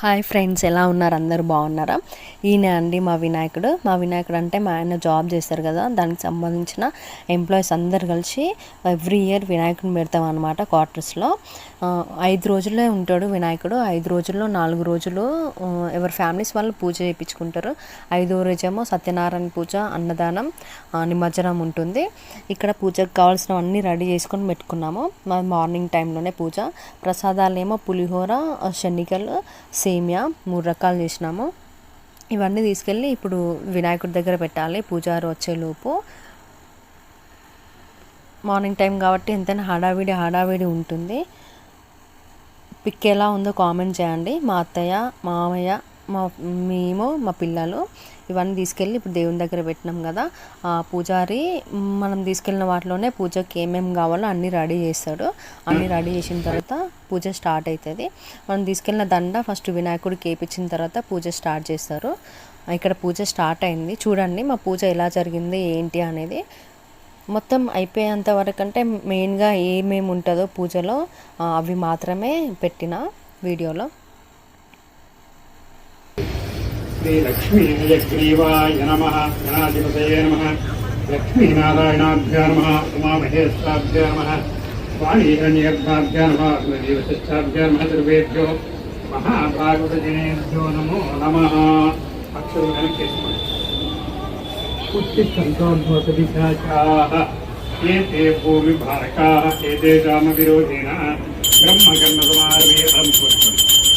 Hi friends ఎలా ఉన్నారు? అందరూ బాగున్నారా? ఈయన అండి మా వినాయకుడు. మా వినాయకుడు అంటే మా ఆయన జాబ్ చేస్తారు కదా దానికి సంబంధించిన ఎంప్లాయీస్ అందరు కలిసి ఎవ్రీ ఇయర్ వినాయకుడిని పెడతాం అనమాట క్వార్టర్స్లో. ఐదు రోజులే ఉంటాడు వినాయకుడు. ఐదు రోజుల్లో నాలుగు రోజులు ఎవరి ఫ్యామిలీస్ వాళ్ళు పూజ చేయించుకుంటారు. ఐదో రోజేమో సత్యనారాయణ పూజ అన్నదానం నిమజ్జనం ఉంటుంది. ఇక్కడ పూజకు కావాల్సినవన్నీ రెడీ చేసుకొని పెట్టుకున్నాము. మా మార్నింగ్ టైంలోనే పూజ. ప్రసాదాలు ఏమో పులిహోర శనిగలు సేమియా మూడు రకాలు చేసినాము. ఇవన్నీ తీసుకెళ్ళి ఇప్పుడు వినాయకుడి దగ్గర పెట్టాలి పూజారి వచ్చేలోపు మార్నింగ్ టైం కాబట్టి ఎంతైనా హడావిడి హడావిడి ఉంటుంది. పిక్ ఎలా ఉందో కామెంట్ చేయండి. మా అత్తయ్య మామయ్య మా మేము మా పిల్లలు ఇవన్నీ తీసుకెళ్ళి ఇప్పుడు దేవుని దగ్గర పెట్టినాం కదా. ఆ పూజారి మనం తీసుకెళ్ళిన వాటిలోనే పూజకి ఏమేమి కావాలో అన్నీ రెడీ చేస్తాడు. అన్నీ రెడీ చేసిన తర్వాత పూజ స్టార్ట్ అవుతుంది మనం తీసుకెళ్ళిన దండ ఫస్ట్ వినాయకుడికి వేపించిన తర్వాత పూజ స్టార్ట్ చేస్తారు. ఇక్కడ పూజ స్టార్ట్ అయింది. చూడండి మా పూజ ఎలా జరిగింది ఏంటి అనేది. మొత్తం అయిపోయేంత వరకు అంటే మెయిన్గా ఏమేమి ఉంటుందో పూజలో అవి మాత్రమే పెట్టిన వీడియోలో. श्रीलक्ष्मीजग्रीवाय नम। गणाधिपत नम। लक्ष्मीनारायणाभ्या नम। उमामहेश्वराभ्या नम। वाणीरण्यगर्भाभ्या नम। अग्निदेवशिष्टाभ्या नम। सर्वेभ्यो महाभागवतजनेभ्यो नमो नम। अक्षरोभिषाचाः एते भूमिभारकाः। एते रामविरोधिनः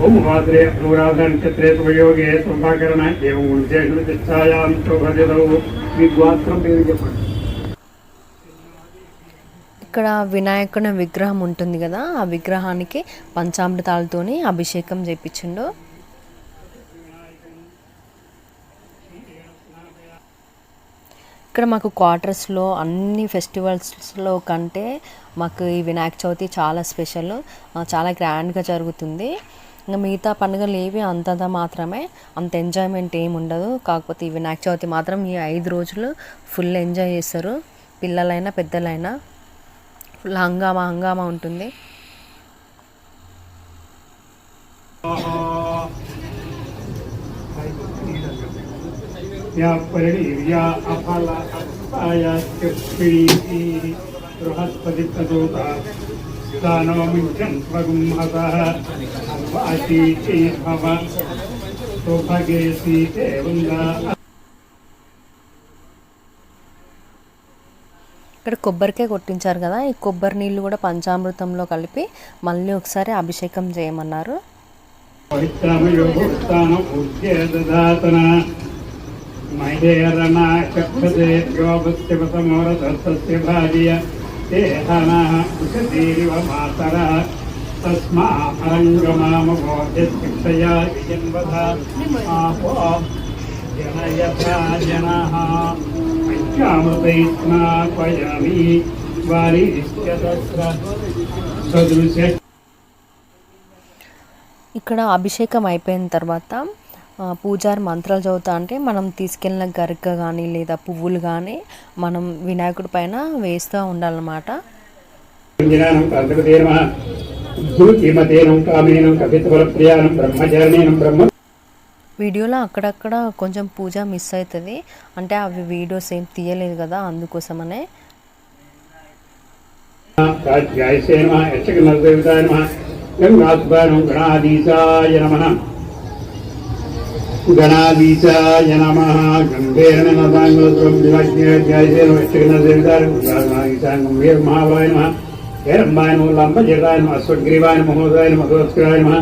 ఏం మీ గోత్రం పేరు చెప్పండి. ఇక్కడ వినాయకుని విగ్రహం ఉంటుంది కదా ఆ విగ్రహానికి పంచామృతాలతోని అభిషేకం చేపించిండు. ఇక్కడ మాకు క్వార్టర్స్లో అన్ని ఫెస్టివల్స్లో కంటే మాకు ఈ వినాయక చవితి చాలా స్పెషల్ చాలా గ్రాండ్గా జరుగుతుంది. ఇంకా మిగతా పండుగలు ఏవి అంతంత మాత్రమే అంత ఎంజాయ్మెంట్ ఏమి ఉండదు. కాకపోతే ఈ వినాయక చవితి మాత్రం ఈ ఐదు రోజులు ఫుల్ ఎంజాయ్ చేస్తారు. పిల్లలైనా పెద్దలైనా ఫుల్ హంగామా హంగామా ఉంటుంది. బృహస్పతి परिणीर्या अफल अपायास्यप्रीति बृहस्पतिप्रदोता दानो मिञ्चन् स्वगुंहतः वाशीते भव सुभगे सीते वृन्दा ఇక్కడ కొబ్బరికాయ కొట్టించారు కదా ఈ కొబ్బరి నీళ్ళు కూడా పంచామృతంలో కలిపి మళ్ళీ ఒకసారి అభిషేకం చేయమన్నారు परित्रामयोगोत्थान पूज्य ददातना महेरणा चक्षते योगस्यवतमोरदत्तस्य भार्य ते हनः उषतीरिव मातरः तस्मा अरङ्गमामभोजशिक्षया यन्वधा आपो जनयथा जनाः पञ्चामृतैस्नापयामि वारिश्च तत्र सदृश ఇక్కడ అభిషేకం అయిపోయిన తర్వాత ఆ, పూజారి మంత్రాలు చదువుతా అంటే మనం తీసుకెళ్ళిన గరిక కానీ లేదా పువ్వులు కానీ మనం వినాయకుడి పైన వేస్తూ ఉండాలన్నమాట. వీడియోలో అక్కడక్కడ కొంచెం పూజ మిస్ అవుతుంది అంటే అవి వీడియోస్ ఏం తీయలేదు కదా అందుకోసమనే. గణాధీశాయ నమ. గణాధీశాయ నమ గంభీరణ గంభీర మహావాయ నమ హేరంబాయ నమ లంబజటాయ నమ అశ్వగ్రీవాయ మహోదాయ నమ మధోత్కరాయ నమ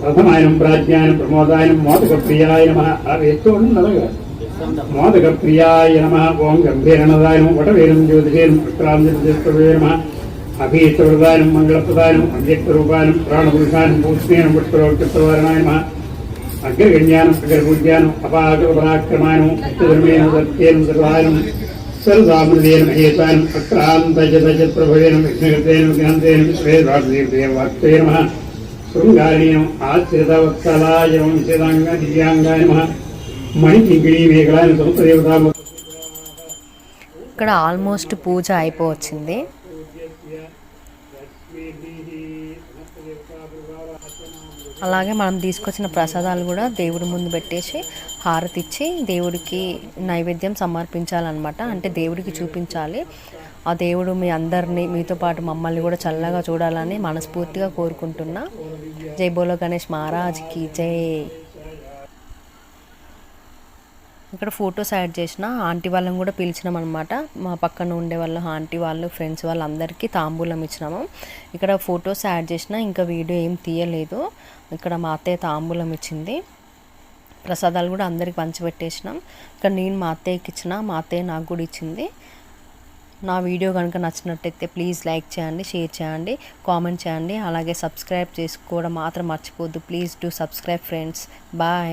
ప్రథమాయనం ప్రాజ్ఞాయ ప్రమోదాయ మోదకప్రియాయ నమ అవి ఎత్తు ఉన్నదగా మోదకప్రియాయ నమ ఓం గంభీరణదాయ నమ వటవేరం జ్యోతిషేరం పుష్కరాంజలిస్తవే నమ అభీష్టవృదానం మంగళప్రదానం అవ్యక్తరూపానం ప్రాణపురుషానం పూష్ణేనం పుష్కరోక్తవారణాయ నమ అగ్రగణ్యానం అగ్రపూజ్యానం అపాక పరాక్రమానం అత్యధర్మేణ సత్యేన సర్వాయనం సర్వసామృతేన మహేతానం అక్రాంతజతజ ప్రభవేన విఘ్నగతేన విఘ్నంతేన విశ్వేశ్వరదేవాక్తే నమ శృంగారీణం ఆశ్రితవత్సలాయం వంశితాంగ దివ్యాంగాయ నమ మణికింగిణీ మేఘలాయన సంతదేవతా ఇక్కడ ఆల్మోస్ట్ పూజ అయిపోవచ్చింది. అలాగే మనం తీసుకొచ్చిన ప్రసాదాలు కూడా దేవుడి ముందు పెట్టేసి హారతి ఇచ్చి దేవుడికి నైవేద్యం సమర్పించాలన్నమాట. అంటే దేవుడికి చూపించాలి. ఆ దేవుడు మీ అందరినీ మీతో పాటు మమ్మల్ని కూడా చల్లగా చూడాలని మనస్ఫూర్తిగా కోరుకుంటున్నా. జై బోలో గణేష్ మహారాజ్కి జై. ఇక్కడ ఫొటోస్ యాడ్ చేసిన ఆంటీ వాళ్ళని కూడా పిలిచినాం అనమాట మా పక్కన ఉండే వాళ్ళు ఆంటీ వాళ్ళు ఫ్రెండ్స్ వాళ్ళందరికీ తాంబూలం ఇచ్చినాము. ఇక్కడ ఫొటోస్ యాడ్ చేసిన ఇంకా వీడియో ఏం తీయలేదు. ఇక్కడ మా అత్తయ్య తాంబూలం ఇచ్చింది. ప్రసాదాలు కూడా అందరికి పంచిపెట్టేసినాం. ఇక్కడ నేను మా అత్తయ్యకి ఇచ్చిన మా అత్తయ్య నాకు కూడా ఇచ్చింది. నా వీడియో కనుక నచ్చినట్టయితే ప్లీజ్ లైక్ చేయండి షేర్ చేయండి కామెంట్ చేయండి. అలాగే సబ్స్క్రైబ్ చేసుకోవడం మాత్రం మర్చిపోద్దు please do subscribe friends. Bye.